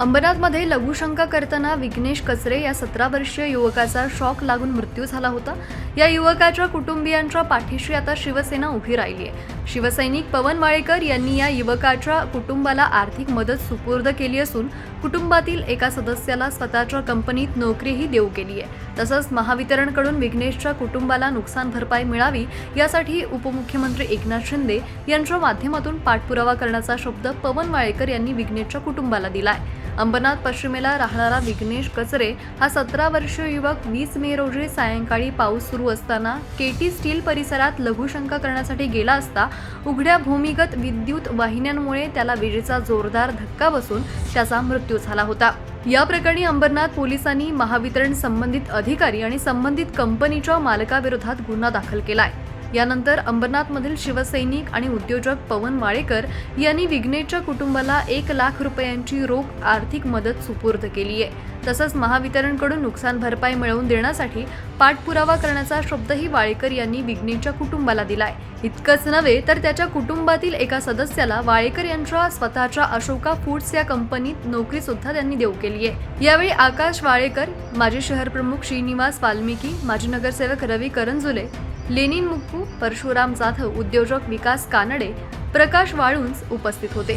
अंबरनाथमध्ये लघुशंका करताना विघ्नेश कचरे या सतरा वर्षीय युवकाचा शॉक लागून मृत्यू झाला होता. या युवकाच्या कुटुंबियांच्या पाठीशी आता शिवसेना उभी राहिली आहे. शिवसैनिक पवन वाळेकर यांनी या युवकाच्या कुटुंबाला आर्थिक मदत सुपूर्द केली असून कुटुंबातील एका सदस्याला स्वतःच्या कंपनीत नोकरीही देऊ केली आहे. तसंच महावितरणकडून विघ्नेशच्या कुटुंबाला नुकसान भरपाई मिळावी यासाठी उपमुख्यमंत्री एकनाथ शिंदे यांच्या माध्यमातून पाठपुरावा करण्याचा शब्द पवन वाळेकर यांनी विघ्नेशच्या कुटुंबाला दिला आहे अंबरनाथ पश्चिमेला राहणारा विघ्नेश कचरे हा सतरा वर्षीय युवक वीस मे रोजी सायंकाळी पाऊस सुरू असताना केटी स्टील परिसरात लघुशंका करण्यासाठी गेला असता उघड्या भूमिगत विद्युत वाहिन्यांमुळे त्याला विजेचा जोरदार धक्का बसून त्याचा मृत्यू झाला होता. या प्रकरणी अंबरनाथ पोलिसांनी महावितरण संबंधित अधिकारी आणि संबंधित कंपनीच्या मालकाविरोधात गुन्हा दाखल केलाय. यानंतर अंबरनाथमधील शिवसैनिक आणि उद्योजक पवन वाळेकर यांनी विघ्नेशच्या कुटुंबाला एक लाख रुपयांची रोख आर्थिक मदत सुपूर्द केली आहे. तसंच महावितरणकडून नुकसान भरपाई मिळवून देण्यासाठी पाठपुरावा करण्याचा शब्दही वाळेकर यांनी विघ्नेशच्या कुटुंबाला दिलाय. इतकंच नव्हे तर त्याच्या कुटुंबातील एका सदस्याला वाळेकर यांच्या स्वतःच्या अशोका फूड्स या कंपनीत नोकरी सुद्धा त्यांनी देऊ केली आहे. यावेळी आकाश वाळेकर माजी शहर प्रमुख श्रीनिवास वाल्मिकी माजी नगरसेवक रवी करंजुले लेनिन मुक्कू परशुराम जाधव उद्योजक विकास कानडे प्रकाश वाळुंज उपस्थित होते.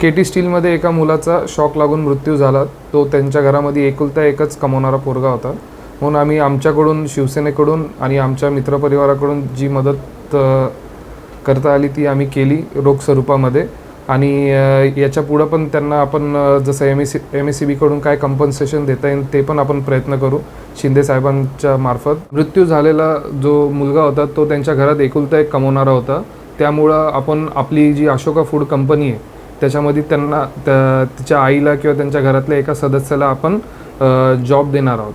के टी स्टीलमध्ये एका मुलाचा शॉक लागून मृत्यू झाला. तो त्यांच्या घरामध्ये एकुलता एकच कमवणारा पोरगा होता. म्हणून आम्ही आमच्याकडून शिवसेनेकडून आणि आमच्या मित्रपरिवाराकडून जी मदत करता आली ती आम्ही केली रोख स्वरूपामध्ये आणि याच्या पुढं पण त्यांना आपण जसं M S C M S C बीकडून काय कंपन्सेशन देता येईल ते पण आपण प्रयत्न करू शिंदे साहेबांच्या मार्फत. मृत्यू झालेला जो मुलगा होता तो त्यांच्या घरात एकुलता एक कमवणारा होता. त्यामुळं आपण आपली जी अशोका फूड कंपनी आहे त्याच्यामध्ये त्यांना त्या तिच्या आईला किंवा त्यांच्या घरातल्या एका सदस्याला आपण जॉब देणार आहोत.